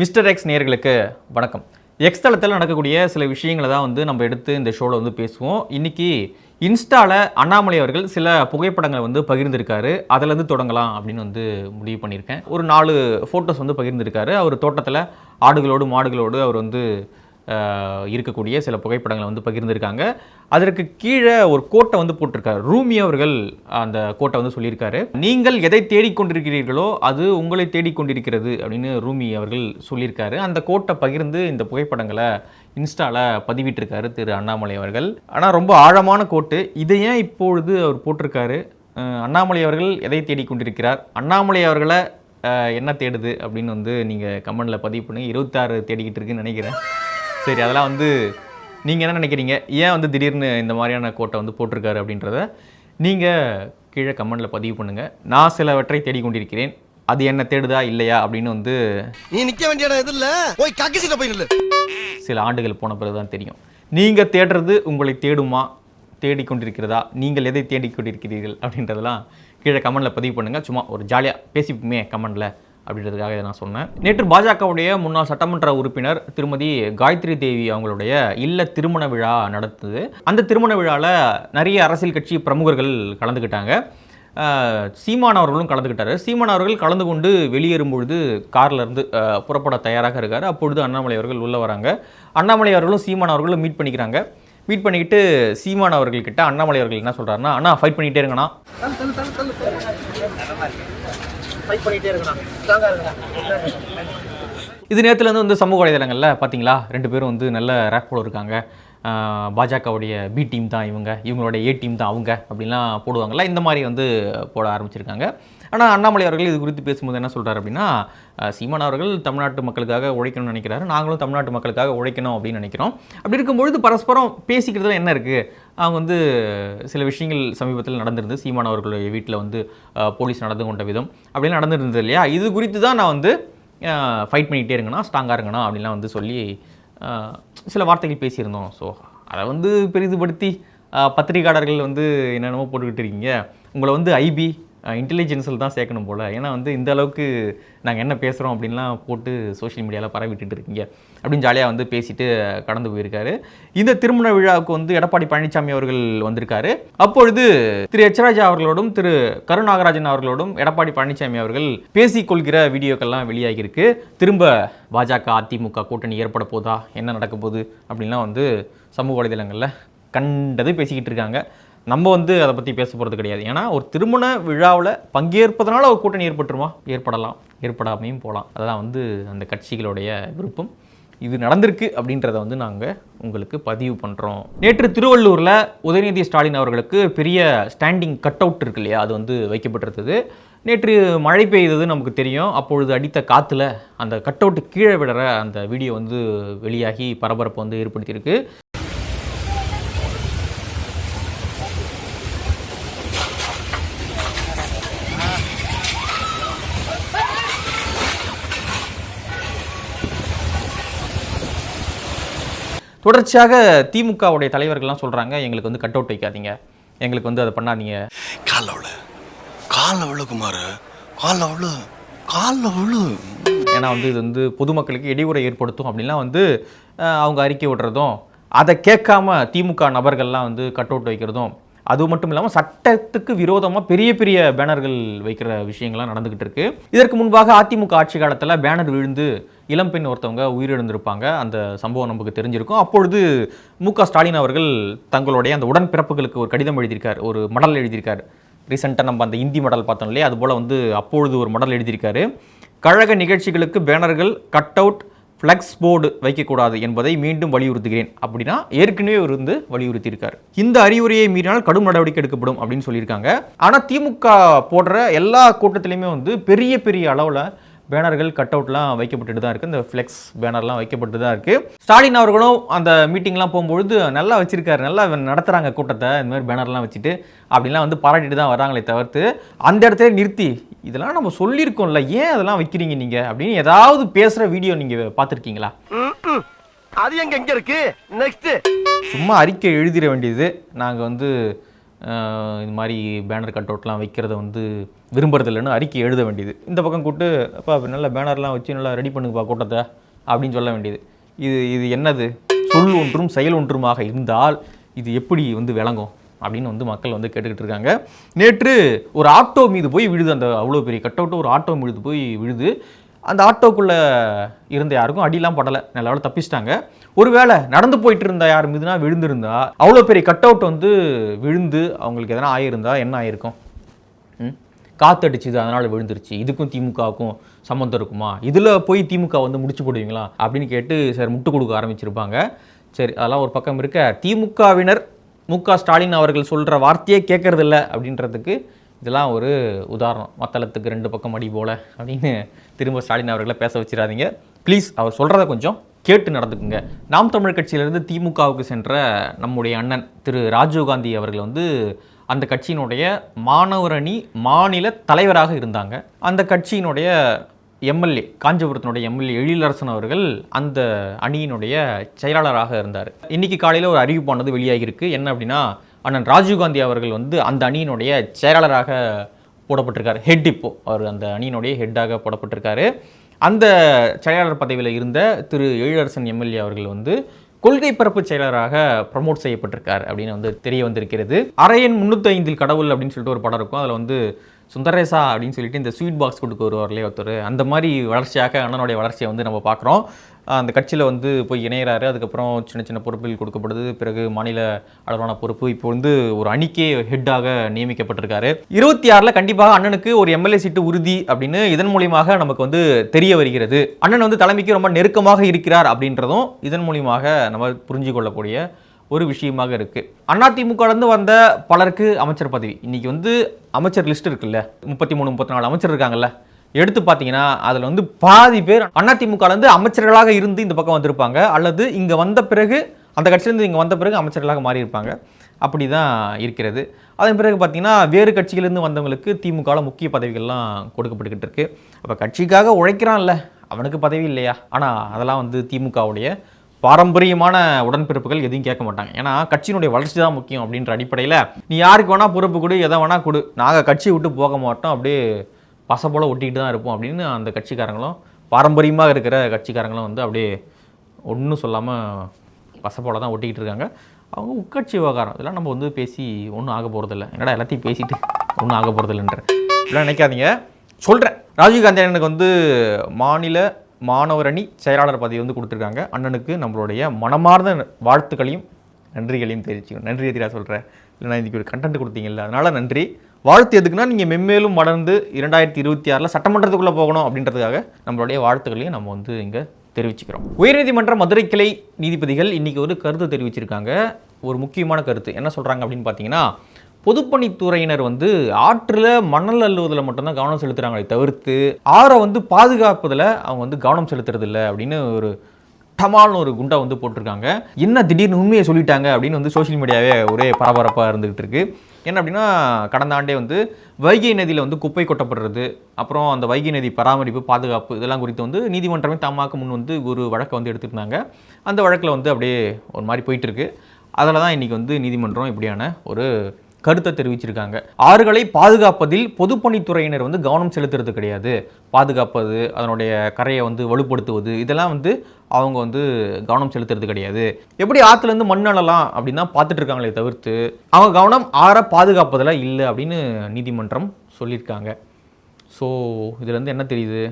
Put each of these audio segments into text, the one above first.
Mister X நேர்களுக்கு வணக்கம். X தளத்தில் நடக்கக்கூடிய சில விஷயங்களை தான் வந்து நம்ம எடுத்து இந்த ஷோவில் வந்து பேசுவோம். இன்றைக்கி இன்ஸ்டாவில் அண்ணாமலை அவர்கள் சில புகைப்படங்களை வந்து பகிர்ந்திருக்காரு. அதிலேருந்து தொடங்கலாம் அப்படின்னு வந்து முடிவு பண்ணியிருக்கேன். ஒரு நாலு ஃபோட்டோஸ் வந்து பகிர்ந்திருக்காரு. அவர் தோட்டத்தில் ஆடுகளோடு மாடுகளோடு அவர் வந்து இருக்கக்கூடிய சில புகைப்படங்களை வந்து பகிர்ந்திருக்காங்க. அதற்கு கீழே ஒரு கோட்டை வந்து போட்டிருக்காரு. ரூமி அவர்கள் அந்த கோட்டை வந்து சொல்லியிருக்காரு. நீங்கள் எதை தேடிக்கொண்டிருக்கிறீர்களோ அது உங்களை தேடிக்கொண்டிருக்கிறது அப்படின்னு ரூமி அவர்கள் சொல்லியிருக்காரு. அந்த கோட்டை பகிர்ந்து இந்த புகைப்படங்களை இன்ஸ்டாவில் பதிவிட்டிருக்காரு திரு அண்ணாமலை அவர்கள். ஆனால் ரொம்ப ஆழமான கோட்டு. இதை ஏன் இப்பொழுது அவர் போட்டிருக்காரு? அண்ணாமலை அவர்கள் எதை தேடிக்கொண்டிருக்கிறார்? அண்ணாமலை அவர்களை என்ன தேடுது? அப்படின்னு வந்து நீங்கள் கமெண்டில் பதிவு பண்ணுங்க. இருபத்தாறு தேடிக்கிட்டு இருக்குன்னு நினைக்கிறேன். சரி அதெல்லாம் வந்து நீங்கள் என்ன நினைக்கிறீங்க? ஏன் வந்து திடீர்னு இந்த மாதிரியான கோட்டை வந்து போட்டிருக்காரு அப்படின்றத நீங்கள் கீழே கமெண்டில் பதிவு பண்ணுங்கள் நான் சிலவற்றை தேடிக்கொண்டிருக்கிறேன். அது என்ன தேடுதா இல்லையா அப்படின்னு வந்து நீ நிக்க வேண்டிய இடம் எது இல்ல. போய் கக்கு சீட்ட போய் சில ஆண்டுகள் போன பிறகு தான் தெரியும். நீங்கள் தேடுறது உங்களை தேடுமா? தேடிக்கொண்டிருக்கிறதா? நீங்கள் எதை தேடிக்கொண்டிருக்கிறீர்கள் அப்படின்றதெல்லாம் கீழே கமெண்டில் பதிவு பண்ணுங்கள் சும்மா ஒரு ஜாலியாக பேசிப்போமே கமெண்டில். அப்படின்றதுக்காக இதை நான் சொன்னேன். நேற்று பாஜகவுடைய முன்னாள் சட்டமன்ற உறுப்பினர் திருமதி காயத்ரி தேவி அவங்களுடைய இல்ல திருமண விழா நடத்துது அந்த திருமண விழாவில் நிறைய அரசியல் கட்சி பிரமுகர்கள் கலந்துக்கிட்டாங்க சீமான் அவர்களும் கலந்துக்கிட்டார் சீமான் அவர்கள் கலந்து கொண்டு வெளியேறும் பொழுது இருந்து புறப்பட தயாராக இருக்கார். அப்பொழுது அண்ணாமலை அவர்கள் உள்ளே வராங்க. அண்ணாமலை அவர்களும் சீமான் அவர்களும் மீட் பண்ணிக்கிறாங்க. மீட் பண்ணிக்கிட்டு சீமான் அவர்கள்கிட்ட அண்ணாமலை அவர்கள் என்ன சொல்கிறாருன்னா அண்ணா ஃபைட் பண்ணிகிட்டே இருங்கண்ணா. இது நேரத்துலேருந்து வந்து சமூக வலைதளங்களில் பார்த்தீங்களா ரெண்டு பேரும் வந்து நல்ல ரேப் போல இருக்காங்க. பாஜகவுடைய பி டீம் தான் இவங்க இவங்களுடைய ஏ டீம் தான் அவங்க அப்படின்லாம் போடுவாங்கள்ல இந்த மாதிரி வந்து போட ஆரம்பிச்சிருக்காங்க. ஆனால் அண்ணாமலை அவர்கள் இது குறித்து பேசும்போது என்ன சொல்கிறார் அப்படின்னா சீமான் அவர்கள் தமிழ்நாட்டு மக்களுக்காக உழைக்கணும்னு நினைக்கிறாரு. நாங்களும் தமிழ்நாட்டு மக்களுக்காக உழைக்கணும் அப்படின்னு நினைக்கிறோம். அப்படி இருக்கும்பொழுது பரஸ்பரம் பேசிக்கிறதுல என்ன இருக்குது அவங்க வந்து சில விஷயங்கள் சமீபத்தில் நடந்திருந்து சீமான் அவர்களுடைய வீட்டில் வந்து போலீஸ் நடந்து கொண்ட விதம் அப்படிலாம் நடந்திருந்தது இல்லையா? இது குறித்து தான் நான் வந்து ஃபைட் பண்ணிகிட்டே இருங்கண்ணா ஸ்ட்ராங்காக இருங்கண்ணா அப்படின்லாம் வந்து சொல்லி சில வார்த்தைகள் பேசியிருந்தோம். ஸோ அதை வந்து பெரிதுபடுத்தி பத்திரிகையாளர்கள் வந்து என்னென்னமோ போட்டுக்கிட்டு இருக்கீங்க. உங்களை வந்து ஐபி இன்டெலிஜென்ஸில் தான் சேர்க்கணும் போல். ஏன்னா வந்து இந்த அளவுக்கு நாங்கள் என்ன பேசுகிறோம் அப்படின்லாம் போட்டு சோஷியல் மீடியாவில் பரவிட்டு இருக்கீங்க. அப்படின்னு ஜாலியாக வந்து பேசிட்டு கடந்து போயிருக்காரு. இந்த திருமண விழாவுக்கு வந்து எடப்பாடி பழனிசாமி அவர்கள் வந்திருக்காரு. அப்பொழுது திரு எச் ராஜா அவர்களோடும் திரு கருநாகராஜன் அவர்களோடும் எடப்பாடி பழனிசாமி அவர்கள் பேசிக்கொள்கிற வீடியோக்கள்லாம் வெளியாகியிருக்கு. திரும்ப பாஜக அதிமுக கூட்டணி ஏற்பட போதா? என்ன நடக்க போகுது? அப்படின்லாம் வந்து சமூக வலைதளங்களில் கண்டது பேசிக்கிட்டு இருக்காங்க. நம்ம வந்து அதை பற்றி பேச போகிறது கிடையாது. ஏன்னா ஒரு திருமண விழாவில் பங்கேற்பதனால ஒரு கூட்டணி ஏற்பட்டுருமா? ஏற்படலாம். ஏற்படாமையும் போகலாம் அதெல்லாம் வந்து அந்த கட்சிகளுடைய விருப்பம். இது நடந்திருக்கு அப்படின்றத வந்து நாங்கள் உங்களுக்கு பதிவு பண்ணுறோம் நேற்று திருவள்ளூரில் உதயநிதி ஸ்டாலின் அவர்களுக்கு பெரிய ஸ்டாண்டிங் கட் அவுட் இருக்கு இல்லையா? அது வந்து வைக்கப்பட்டிருந்தது. நேற்று மழை பெய்தது நமக்கு தெரியும். அப்பொழுது அடித்த காற்றுல அந்த கட் அவுட்டு கீழே விடுற அந்த வீடியோ வந்து வெளியாகி பரபரப்பை வந்து ஏற்படுத்தியிருக்கு. தொடர்ச்சியாக திமுகவுடைய தலைவர்கள்லாம் சொல்கிறாங்க எங்களுக்கு வந்து கட் அவுட் வைக்காதீங்க. எங்களுக்கு வந்து அதை பண்ணாதீங்க. கால அவ்வளவு. கால அவ்வளவு குமார். கால அவ்வளவு. கால அவ்வளவு. ஏன்னா வந்து இது வந்து பொதுமக்களுக்கு இடையூறை ஏற்படுத்தும் அப்படின்லாம் வந்து அவங்க அறிக்கை விடுறதும் அதை கேட்காம திமுக நபர்கள்லாம் வந்து கட் அவுட் வைக்கிறதும் அது மட்டும் இல்லாமல் சட்டத்துக்கு விரோதமாக பெரிய பெரிய பேனர்கள் வைக்கிற விஷயங்கள்லாம் நடந்துகிட்டு இருக்கு. இதற்கு முன்பாக அதிமுக ஆட்சி காலத்தில் பேனர் விழுந்து இளம்பெண் ஒருத்தவங்க உயிரிழந்திருப்பாங்க. அந்த சம்பவம் நமக்கு தெரிஞ்சிருக்கும். அப்பொழுது மு க ஸ்டாலின் அவர்கள் தங்களுடைய அந்த உடன்பிறப்புகளுக்கு ஒரு கடிதம் எழுதியிருக்கார். ஒரு மடல் எழுதியிருக்கார். ரீசெண்டாக நம்ம அந்த இந்தி மடல் பார்த்தோம் இல்லையா? அது போல் வந்து அப்பொழுது ஒரு மடல் எழுதியிருக்காரு. கழக நிகழ்ச்சிகளுக்கு பேனர்கள் கட் அவுட் ஃப்ளெக்ஸ் போர்டு வைக்கக்கூடாது என்பதை மீண்டும் வலியுறுத்துகிறேன் அப்படின்னா ஏற்கனவே அவர் வந்து வலியுறுத்தியிருக்கார். இந்த அறிவுரையை மீறினால் கடும் நடவடிக்கை எடுக்கப்படும் அப்படின்னு சொல்லியிருக்காங்க. ஆனால் திமுக போடுற எல்லா கூட்டத்திலையுமே வந்து பெரிய பெரிய அளவில் பேனர்கள் கட் அவுட்லாம் வைக்கப்பட்டுட்டு தான் இருக்குது இந்த ஃப்ளெக்ஸ் பேனர்லாம் வைக்கப்பட்டு தான் இருக்குது ஸ்டாலின் அவர்களும் அந்த மீட்டிங்லாம் போகும்பொழுது நல்லா வச்சிருக்காரு. நல்லா நடத்துகிறாங்க கூட்டத்தை. இந்த மாதிரி பேனர்லாம் வச்சுட்டு அப்படிலாம் வந்து பாராட்டிட்டு தான் வராங்களே தவிர்த்து அந்த இடத்துல நிறுத்தி இதெல்லாம் நம்ம சொல்லியிருக்கோம்ல. ஏன் அதெல்லாம் வைக்கிறீங்க நீங்கள் அப்படின்னு ஏதாவது பேசுகிற வீடியோ நீங்கள் பார்த்துருக்கீங்களா? அது எங்க எங்க இருக்கு? நெக்ஸ்ட் சும்மா அறிக்கை எழுதிட வேண்டியது. நாங்கள் வந்து இது மாதிரி பேனர் கட் அவுட்லாம் வைக்கிறத வந்து விரும்புறதில்லைன்னு அறிக்கை எழுத வேண்டியது. இந்த பக்கம் கூப்பிட்டு அப்பா நல்ல பேனர்லாம் வச்சு நல்லா ரெடி பண்ணுங்கப்பா கூட்டத்தை அப்படின்னு சொல்ல வேண்டியது. இது இது என்னது? சொல் ஒன்றும் செயல் ஒன்றுமாக இருந்தால் இது எப்படி வந்து விளங்கும்? அப்படின்னு வந்து மக்கள் வந்து கேட்டுக்கிட்டு இருக்காங்க. நேற்று ஒரு ஆட்டோ மீது போய் விழுது. அந்த அவ்வளோ பெரிய கட் அவுட்டு ஒரு ஆட்டோ மீது போய் விழுது. அந்த ஆட்டோக்குள்ளே இருந்த யாருக்கும் அடிலாம் படலை. நல்ல தப்பிச்சிட்டாங்க. ஒருவேளை நடந்து போயிட்டு இருந்த யார் மீதுனா விழுந்திருந்தா அவ்வளோ பெரிய கட் அவுட் வந்து விழுந்து அவங்களுக்கு எதனா ஆகியிருந்தா என்ன ஆகிருக்கும் காத்தடிச்சுது அதனால் விழுந்துருச்சு. இதுக்கும் திமுகவுக்கும் சம்மந்தம் இருக்குமா? இதில் போய் திமுக வந்து முடிச்சு போடுவீங்களா? அப்படின்னு கேட்டு சரி முட்டு கொடுக்க ஆரம்பிச்சிருப்பாங்க. சரி அதெல்லாம் ஒரு பக்கம் இருக்க. திமுகவினர் மு க ஸ்டாலின் அவர்கள் சொல்கிற வார்த்தையே கேட்கறதில்ல அப்படின்றதுக்கு இதெல்லாம் ஒரு உதாரணம். மத்தளத்துக்கு ரெண்டு பக்கம் அடி போல அப்படின்னு திரும்ப ஸ்டாலின் அவர்களை பேச வச்சிடாதீங்க. ப்ளீஸ் அவர் சொல்கிறத கொஞ்சம் கேட்டு நடந்துக்குங்க. நாம் தமிழ் கட்சியிலிருந்து திமுகவுக்கு சென்ற நம்முடைய அண்ணன் திரு ராஜீவ்காந்தி அவர்கள் வந்து அந்த கட்சியினுடைய மாணவர் அணி மாநில தலைவராக இருந்தாங்க. அந்த கட்சியினுடைய எம்எல்ஏ காஞ்சிபுரத்தினுடைய எம்எல்ஏ எழிலரசன் அவர்கள் அந்த அணியினுடைய செயலாளராக இருந்தார். இன்றைக்கி காலையில் ஒரு அறிவிப்பானது வெளியாகியிருக்கு. என்ன அப்படின்னா அண்ணன் ராஜீவ்காந்தி அவர்கள் வந்து அந்த அணியினுடைய செயலாளராக போடப்பட்டிருக்கார். ஹெட் இப்போ. அவர் அந்த அணியினுடைய ஹெட்டாக போடப்பட்டிருக்காரு. அந்த செயலாளர் பதவியில் இருந்த திரு எழிலரசன் எம்எல்ஏ அவர்கள் வந்து கொள்கை பரப்பு செயலராக ப்ரமோட் செய்யப்பட்டிருக்கார் அப்படின்னு வந்து தெரிய வந்திருக்கிறது. அரையன் முந்நூற்றி ஐந்தில் கடவுள் அப்படின்னு சொல்லிட்டு ஒரு படம் இருக்கும். அதில் வந்து சுந்தரேசா அப்படின்னு சொல்லிட்டு இந்த ஸ்வீட் பாக்ஸ் கொடுக்க வருவார்லே ஒருத்தர்? அந்த மாதிரி வளர்ச்சியாக அண்ணனுடைய வளர்ச்சியை வந்து நம்ம பார்க்குறோம். அந்த கட்சியில் வந்து போய் இணையிறாரு. அதுக்கப்புறம் சின்ன சின்ன பொறுப்பில் கொடுக்கப்படுது. பிறகு மாநில அளவான பொறுப்பு இப்போ வந்து ஒரு அணிக்கே ஹெட்டாக நியமிக்கப்பட்டிருக்காரு. இருபத்தி ஆறில் கண்டிப்பாக அண்ணனுக்கு ஒரு எம்எல்ஏ சீட்டு உறுதி அப்படின்னு இதன் மூலியமாக நமக்கு வந்து தெரிய வருகிறது. அண்ணன் வந்து தலைமைக்கு ரொம்ப நெருக்கமாக இருக்கிறார் அப்படின்றதும் இதன் மூலியமாக நம்ம புரிஞ்சு கொள்ளக்கூடிய ஒரு விஷயமாக இருக்குது அதிமுக இருந்து வந்த பலருக்கு அமைச்சர் பதவி. இன்றைக்கி வந்து அமைச்சர் லிஸ்ட் இருக்குல்ல? முப்பத்தி மூணு முப்பத்தி நாலு அமைச்சர் இருக்காங்கல்ல? எடுத்து பார்த்தீங்கன்னா அதில் வந்து பாதி பேர் அதிமுகலேருந்து அமைச்சர்களாக இருந்து இந்த பக்கம் வந்திருப்பாங்க. அல்லது இங்கே வந்த பிறகு அந்த கட்சியிலேருந்து இங்கே வந்த பிறகு அமைச்சர்களாக மாறியிருப்பாங்க. அப்படி தான் இருக்கிறது. அதன் பிறகு பார்த்திங்கன்னா வேறு கட்சியிலேருந்து வந்தவங்களுக்கு திமுகவில் முக்கிய பதவிகள்லாம் கொடுக்கப்பட்டுக்கிட்டு இருக்குது அப்போ கட்சிக்காக உழைக்கிறான்ல அவனுக்கு பதவி இல்லையா? ஆனால் அதெல்லாம் வந்து திமுகவுடைய பாரம்பரியமான உடன்பிறப்புகள் எதையும் கேட்க மாட்டாங்க. ஏன்னா கட்சியினுடைய வளர்ச்சி தான் முக்கியம் அப்படின்ற அடிப்படையில் நீ யாருக்கு வேணால் பொறுப்பு கொடு எதை வேணால் கொடு. நாங்கள் கட்சியை விட்டு போக மாட்டோம் அப்படியே பச போல் ஒட்டிக்கிட்டு தான் இருப்போம் அப்படின்னு அந்த கட்சிக்காரங்களும் பாரம்பரியமாக இருக்கிற கட்சிக்காரங்களும் வந்து அப்படியே ஒன்றும் சொல்லாமல் பச தான் ஒட்டிக்கிட்டு இருக்காங்க. அவங்க உட்கட்சி விவகாரம் இதெல்லாம் நம்ம வந்து பேசி ஒன்றும் ஆக போகிறதில்ல என்னடா எல்லாத்தையும் பேசிட்டு ஒன்றும் ஆக போகிறதில்லன்ற இப்படிலாம் நினைக்காதீங்க. சொல்கிறேன் ராஜீவ்காந்தி அண்ணனுக்கு வந்து மாநில மாணவர் அணி செயலாளர் பதவி வந்து கொடுத்துருக்காங்க. அண்ணனுக்கு நம்மளுடைய மனமார்ந்த வாழ்த்துக்களையும் நன்றிகளையும் தெரிவிச்சுக்கணும். நன்றி எதிராக சொல்கிறேன் இல்லைனா இன்றைக்கி ஒரு கண்டென்ட் கொடுத்தீங்கல்ல. அதனால் நன்றி. வாழ்த்து எதுக்குன்னா நீங்கள் மென்மேலும் வளர்ந்து இரண்டாயிரத்தி இருபத்தி ஆறில் சட்டமன்றத்துக்குள்ளே போகணும் அப்படின்றதுக்காக நம்மளுடைய வாழ்த்துக்களையும் நம்ம வந்து இங்கே தெரிவிச்சுக்கிறோம். உயர்நீதிமன்ற மதுரை கிளை நீதிபதிகள் இன்றைக்கி ஒரு கருத்து தெரிவிச்சிருக்காங்க. ஒரு முக்கியமான கருத்து. என்ன சொல்கிறாங்க அப்படின்னு பார்த்தீங்கன்னா பொதுப்பணித்துறையினர் வந்து ஆற்றில் மணல் அள்ளுவதில் மட்டும்தான் கவனம் செலுத்துகிறாங்களே தவிர்த்து ஆறை வந்து பாதுகாப்பதில் அவங்க வந்து கவனம் செலுத்துறது இல்லை அப்படின்னு ஒரு டமால்னு ஒரு குண்டா வந்து போட்டிருக்காங்க. என்ன திடீர்னு உண்மையை சொல்லிட்டாங்க அப்படின்னு வந்து சோஷியல் மீடியாவே ஒரே பரபரப்பாக இருந்துகிட்டு இருக்கு. என்ன அப்படின்னா கடந்த ஆண்டே வந்து வைகை நதியில் வந்து குப்பை கொட்டப்படுறது அப்புறம் அந்த வைகை நதி பராமரிப்பு பாதுகாப்பு இதெல்லாம் குறித்து வந்து நீதிமன்றமே தமாக்கு முன் வந்து ஒரு வழக்கை வந்து எடுத்திருந்தாங்க. அந்த வழக்கில் வந்து அப்படியே ஒரு மாதிரி போயிட்டுருக்கு அதில் தான் இன்றைக்கி வந்து நீதிமன்றம் இப்படியான ஒரு கருத்தை தெரிவிச்சிருக்காங்க. ஆறுகளை பாதுகாப்பதில் பொதுப்பணித்துறையினர் வந்து கவனம் செலுத்துறது கிடையாது. பாதுகாப்பது அதனுடைய கரையை வந்து வலுப்படுத்துவது இதெல்லாம் வந்து அவங்க வந்து கவனம் செலுத்துறது கிடையாது. எப்படி ஆற்றுலேருந்து மண் அழலாம் அப்படின்னு தான் பார்த்துட்டு இருக்காங்களே தவிர்த்து அவங்க கவனம் ஆற பாதுகாப்பதில் இல்லை அப்படின்னு நீதிமன்றம் சொல்லியிருக்காங்க. ஸோ இதுலேருந்து என்ன தெரியுது?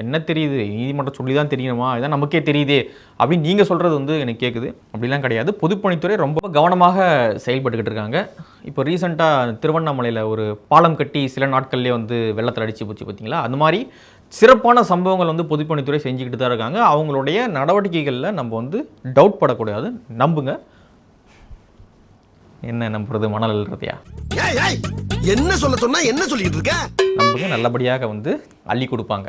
என்ன தெரியுது? நீதிமன்றம் சொல்லி தான் தெரியணுமா? இதான் நமக்கே தெரியுதே. அப்படின்னு நீங்கள் சொல்கிறது வந்து எனக்கு கேட்குது அப்படிலாம் கிடையாது. பொதுப்பணித்துறை ரொம்ப கவனமாக செயல்பட்டுக்கிட்டு இருக்காங்க. இப்போ ரீசெண்டாக திருவண்ணாமலையில் ஒரு பாலம் கட்டி சில நாட்கள்லேயே வந்து வெள்ளத்தில் அடிச்சு போச்சு பார்த்தீங்களா அந்த மாதிரி சிறப்பான சம்பவங்கள் வந்து பொதுப்பணித்துறை செஞ்சுக்கிட்டு தான் இருக்காங்க. அவங்களுடைய நடவடிக்கைகளில் நம்ம வந்து டவுட் படக்கூடாது. நம்புங்க. என்ன நம்புறது? மணல் ஏய் என்ன சொல்ல சொன்னா என்ன சொல்லிட்டு இருக்க? நம்புங்க. நல்லபடியாக வந்து அள்ளி கொடுப்பாங்க.